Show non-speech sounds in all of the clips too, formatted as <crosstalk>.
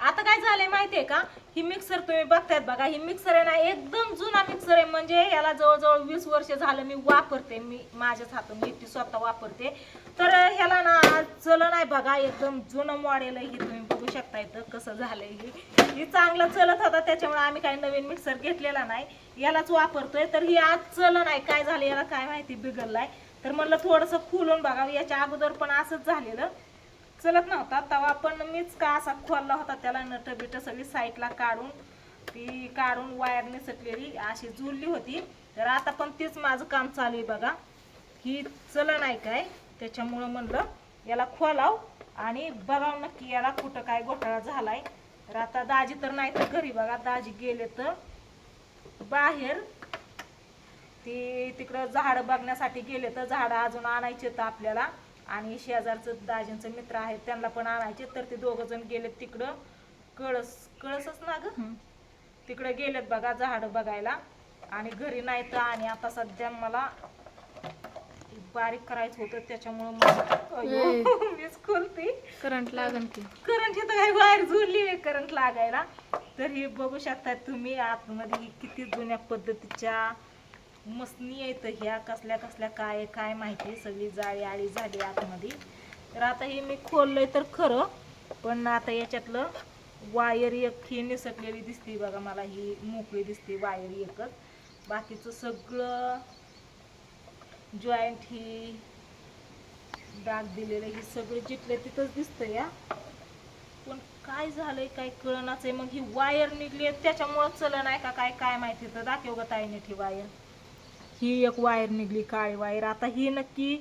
आता काय झालंय माहितीये का? ही मिक्सर तुम्ही बघतायत बघा ही मिक्सर आहे ना एकदम जुना मिक्सर आहे. म्हणजे याला जवळजवळ वीस वर्ष झालं मी वापरते. मी माझ्याच हातून एकटी स्वतः वापरते. तर ह्याला ना चलन नाही बघा एकदम जुनं मॉडेल आहे हे तुम्ही बघू शकता इथं कसं झालंय हे. ही चांगलं चलत होता त्याच्यामुळे आम्ही काही नवीन मिक्सर घेतलेला नाही. यालाच वापरतोय. तर ही आज चलन नाही काय झालं याला काय माहिती बिघडलाय. तर म्हणलं थोडंसं खुलून बघावं. याच्या अगोदर पण असंच झालेलं. चलत नव्हता. तवा पण मीच का असा खोलला होता त्याला नट बिट सगळी साईडला काढून ती काढून वायर निसटलेली अशी जुळली होती. तर आता पण तेच माझं काम चालू आहे बघा. ही चला नाही काय त्याच्यामुळं म्हणलं याला खोलाव आणि बघाव नक्की याला कुठं काय घोटाळा झालाय. तर आता दाजी तर नाही तर घरी बघा. दाजी गेले तर बाहेर ती तिकडं झाडं बघण्यासाठी गेले तर झाडं अजून आणायचे तर आपल्याला. आणि शेजारचं दाजींचं मित्र आहेत त्यांना पण आणायचे. तर ते दोघं जण गेलेत तिकडं. कळस कळसच ना ग? तिकडे गेलेत बघा झाडं बघायला. आणि घरी नाही तर आणि आता सध्या मला बारीक करायचं होतं त्याच्यामुळं मीच खोलते करंट लागन की. करंट इथं काही वायर जुळली आहे करंट लागायला. तर हे बघू शकता तुम्ही आतमध्ये किती जुन्या पद्धतीच्या मसनी आहेत ह्या कसल्या कसल्या काय काय माहिती सगळी जाळी आळी झाली आतमध्ये. तर आता हे मी खोललंय तर खरं पण आता याच्यातलं वायर एक ही निसटलेली दिसते बघा मला ही मोकळी दिसते वायर एकच. बाकीचं सगळं जॉईंट ही डाग दिलेलं हे सगळं जिथलं तिथंच दिसतं या पण काय झालंय काय कळणाच आहे. मग ही वायर निघली त्याच्यामुळं चलन नाही का काय काय माहिती तर दाखव ग ताईने ठी वायर. ही एक वायर निघली काळी वायर? आता ही नक्की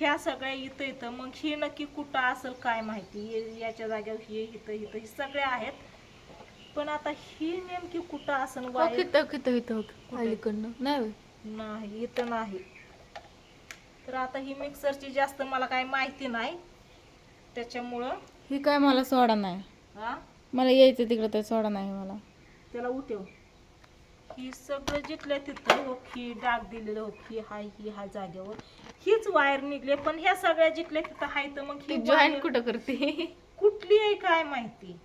ह्या सगळ्या इथं इथं मग ही नक्की कुठं असेल काय माहिती? याच्या जागेवर ही इथं इथं ही सगळे आहेत. पण आता ही नेमकी कुठं असेल हो वायर? कित कित कित अलीकडनं. नाही होय. नाही इथं नाही. तर आता ही मिक्सरची जास्त मला काय माहिती नाही. त्याच्यामुळं ही काय मला सोडा नाही. हा? मला यायचं तिकडं तर सोडा नाही मला. त्याला उठव. ही सगळं जिथल्या तिथं हो ही डाग दिलेलं हो ही हाय ही हाय जागेवर. हीच वायर निघले पण ह्या सगळ्या जिथल्या तिथं हाय तर मग ही wire कुठं करते? कुठली आहे काय माहिती?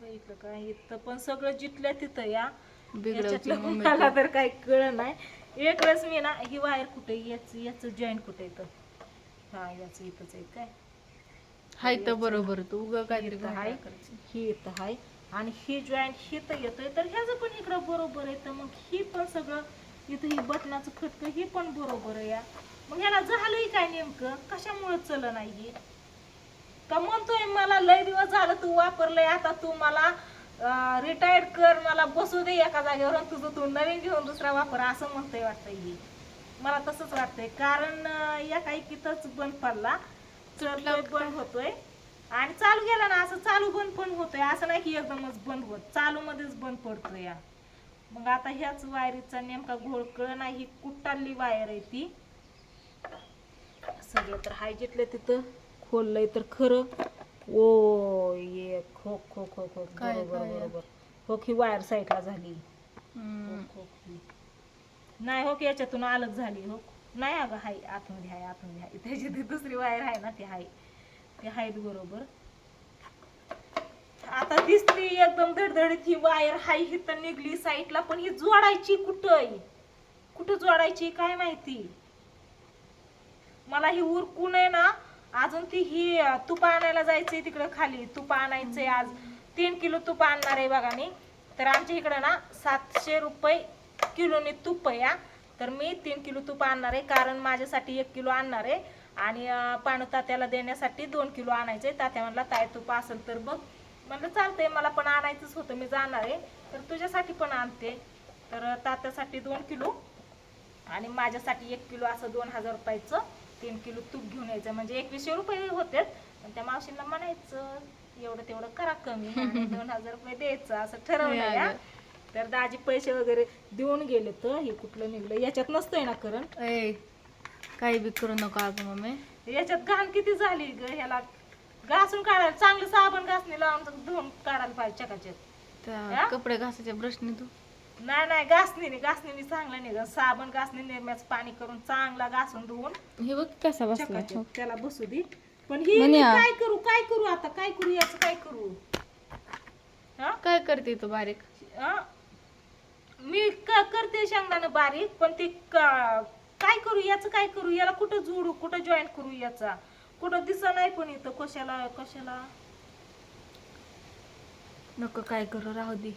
बघितलं का इथं पण सगळं जिथल्या तिथं या. मला तर काही कळ नाही. एक वेळेस मी ना ही वायर कुठे याच याच जॉईंट कुठे येतं हा याच इथंच आहे काय? हाय तर बरोबर तू उगा इथं हाय. ही इथं हाय. आणि ही जॉईंट ही तर येतोय. तर ह्याचं पण इकडं बरोबर आहे. तर मग ही पण सगळं इथं ही बटनाचं खटकं ही पण बरोबर आहे या. मग ह्याला झालंय काय नेमकं? कशामुळे चल नाही ही? का म्हणतोय मला लय दिवस झालं तू वापरलंय आता तू मला रिटायर्ड कर मला बसू दे एका जागेवर तुझं तू नवीन घेऊन दुसरा वापर असं म्हणतोय वाटतंय ही. मला तसंच वाटतंय. कारण या काही कितच बंद पडला. चढतोय बंद होतोय. आणि चालू गेला ना असं चालू बंद पण होतोय. असं नाही की एकदमच बंद होत. चालू मध्येच बंद पडतोय या. मग आता ह्याच वायरीचा नेमका घोळ कळ नाही ही कुठाली वायर आहे ती. सगळं तर हाय जिथलं तिथं खोललंय तर खरं. ओ ये खो खो खो खो. काय- बरोबर हो की वायर साईडला झाली. हो. नाही हो की याच्यातून अलग झाली. हो नाही अगं हाय आतमध्ये हाय आतमध्ये हाय. त्याची ती दुसरी वायर आहे ना ती हाय. ते हाय बरोबर. आता दिसली एकदम धडधडीत ही वायर हाय ही तर निघली साईडला पण ही जोडायची कुठं आहे? कुठं जोडायची काय माहिती? मला ही उरकून आहे ना अजून ती ही तुपा तूप आणायला जायचंय तिकडे खाली. तूप आणायचंय आज. तीन किलो तूप आणणार आहे बघा मी. तर आमच्या इकडं ना सातशे रुपये किलोने तूप आहे तर मी तीन किलो तूप आणणार आहे कारण माझ्यासाठी एक किलो आणणार आहे. आणि पाणू तात्याला देण्यासाठी दोन किलो आणायचंय तात्या म्हणला ताय तूप असेल तर बघ. म्हणलं चालतंय मला पण आणायचंच होतं मी जाणार आहे. तर तुझ्यासाठी पण आणते. तर तात्यासाठी दोन किलो आणि माझ्यासाठी एक किलो असं दोन हजार रुपयाचं तीन किलो तूप घेऊन यायचं. म्हणजे एकवीसशे रुपये होते पण त्या मावशीला म्हणायचं एवढं तेवढं करा कमी दोन हजार रुपये द्यायचं. असं ठरवलं. तर दाजी पैसे वगैरे देऊन गेले तर हे कुठलं निघलं? याच्यात नसतंय ना करंट? ए काही बी करू नका अगं मम्मी. याच्यात घाण किती झाली ग ह्याला. घासून काढायला चांगलं साबण घासणी लावून धुवून काढायला पाहिजे चकाचक. त्या या? कपडे घासायच्या ब्रशने तू नाही नाही घासणीने घासणीने चांगलं निघ साबण घासणी निरम्याचं पाणी करून चांगला घासून धुवून. हे बघ कसा बसला चकाचक त्याला बसू दे. पण ही म्हणे मी. काय करू काय करू आता? काय करू याचं काय करू? हा? काय करते तू बारीक? हा? मी क- करते शेंगदाणा बारीक पण ते का- काय करू याचं काय करू? याला कुठं जोडू कुठं जॉईन करू याचा? कुठं दिस नाही पण इथं. कशाला कशाला? नको काय करू राहू दे.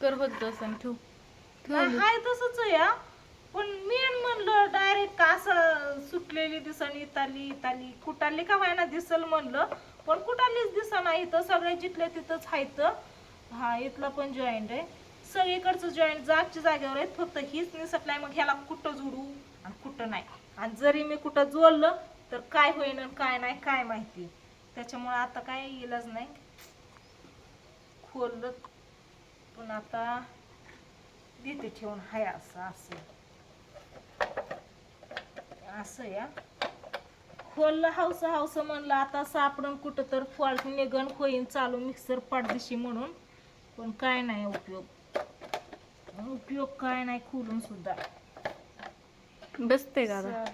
कर होत असं ठेव. नाही, हाय तसंच आहे हा. पण मी म्हणलं डायरेक्ट असं सुटलेली दिसन इताली इताली कुटाली का व्हायना दिसल म्हणलं. पण कुटालीच दिसना इथं. सगळे जिथले तिथंच आहेत हा इथला पण जॉईंट आहे. सगळीकडचं जॉईंट जागच्या जागेवर आहेत फक्त हीच निसटलाय मग ह्याला कुठं जोडू आणि कुठं नाही. आणि जरी मी कुठं जोडलं तर काय होईन आणि काय नाही काय माहिती. त्याच्यामुळे आता काय इलाज नाही. खोललं पण आता देते ठेवून. हाय असं असं. असं या. खोललं हावस हावस म्हणलं आता सापडून कुठं तर फॉल्ट निघन होईन चालू मिक्सर पाडदिशी म्हणून. पण काय नाही उपयोग. उपयोग काय नाही खोलून सुद्धा. बसते का? स-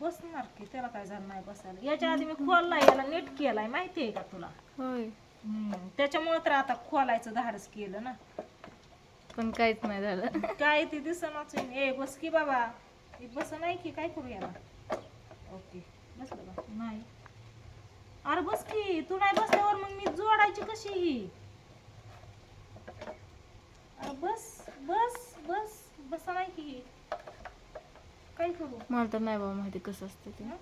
बसणार की त्याला काय झालं नाही बसायला. याच्या आधी मी खोललाय याला नीट केलाय माहिती आहे का तुला? होय. हम्म, त्याच्यामुळे तर आता खोलायचं धाडस केलं ना. पण काहीच नाही झालं. काय ते दिसनाच ए बस की बाबा. हे बस नाही की काय करू याला? ओके बसलं बा नाही. अरे बस की तू नाही बसल्यावर मग मी जोडायची कशी ही? अरे बस. बस बस बस नाही की. काय करू? मला तर नाही बाबा माहिती कसं असतं ते. हं?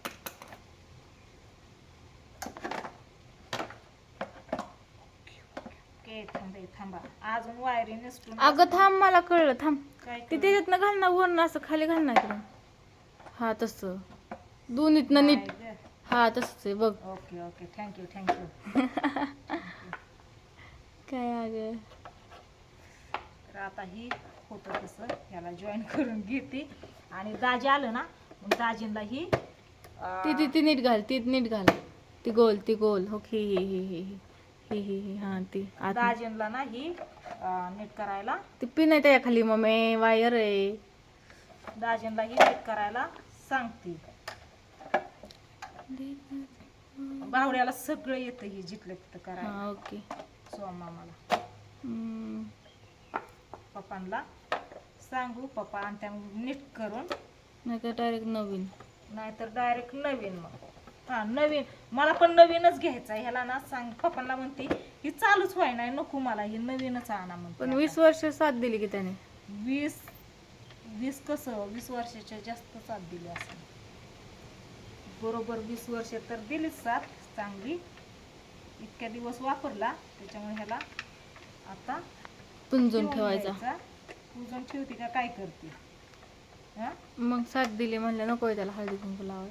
ओके थांबे थांबा. अजून वायरी नसतो अगं थांब मला कळलं थांब. काय ते करू? त्याच्यातनं घाल ना वरनं असं खाली घाल ना इकडं. हा तसं. दोन्हीतनं नीट. काय गं? हा तसंच आहे बघ. Okay okay. थँक्यू थँक्यू <laughs> काय अगं? तर आता ही होतं तसं. ह्याला जॉईन <laughs> करून घेते. आणि दाजी आलं ना मग दाजींला ही ती ती ती नीट घाल ती नीट घाल. ती गोल ती गोल. हो ही ही ही ही ही ही ही हा ती. आत दाजींला ना ही अं, नीट करायला. ती पिन आहे खाली मम्मी. वायर आहे. दाजींला ही नीट करायला सांगते. बावड्याला सगळं येतं ही जिथलं तिथं करायला. हा ओके. सोमामाला हम्म. पप्पांना सांगू पप्पा आणि त्या नीट करून. नाही का डायरेक्ट नवीन. नाहीतर डायरेक्ट नवीन मग. हा नवीन. मला पण नवीनच घ्यायचा. ह्याला ना सांग पप्पांना म्हणते ही चालूच व्हाय नाही नको मला ही नवीनच आणा म्हणते पण. वीस वर्ष साथ दिली की त्याने. वीस वीस कसं वीस वर्षाच्या जास्त साथ दिली असं. बरोबर वीस वर्ष तर दिलीच साथ चांगली. इतक्या दिवस वापरला त्याच्यामुळे ह्याला आता पुंजून ठेवायचा. पुजून ठेवते का काय करते? हा? मग साथ दिली म्हणलं नको त्याला हळदी कुंकू लावाय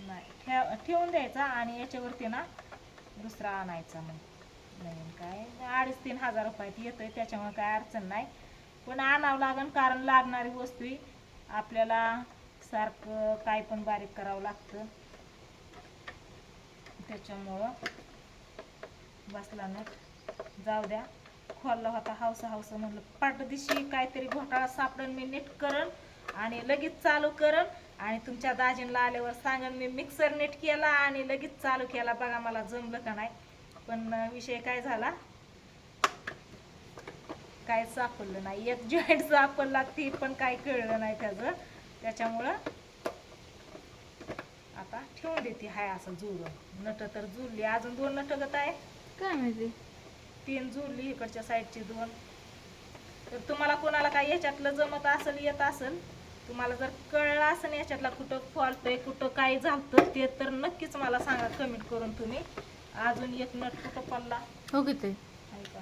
नाही ठेव ठेवून द्यायचा आणि याच्यावरती ना दुसरा आणायचा मग. नवीन काय? अडीच तीन हजार रुपयात येतोय त्याच्यामुळे काय अडचण नाही. पण आणावं लागन कारण लागणारी वस्तू आपल्याला सारखं काय पण बारीक करावं लागतं. त्याच्यामुळं बसला ना. जाऊ द्या. खोलला होता हावसा हावसा म्हणलं पाठदिशी काहीतरी घोटाळा सापडन मी नीट करन आणि लगेच चालू करन आणि तुमच्या दाजींना आल्यावर सांगन मी मिक्सर नीट केला आणि लगेच चालू केला. बघा मला जमलं का नाही. पण विषय काय झाला? काय सापडलं नाही. एक जॉईंट सापडला ती पण काय कळलं नाही त्याचं. त्याच्यामुळं आता ठेवून देते. हाय असं जुळून नट तर जुळली अजून दोन नट गत आहे काय माहिती? तीन जुळली इकडच्या साईडची दोन. तर तुम्हाला कोणाला काय याच्यातलं जमत असेल येत असेल तुम्हाला जर कळलं असेल याच्यातला कुठं फॉल्ट आहे कुठं काय झालं ते तर नक्कीच मला सांगा कमेंट करून तुम्ही. अजून एक नट कुठं पडला? हो की ते. आहे का?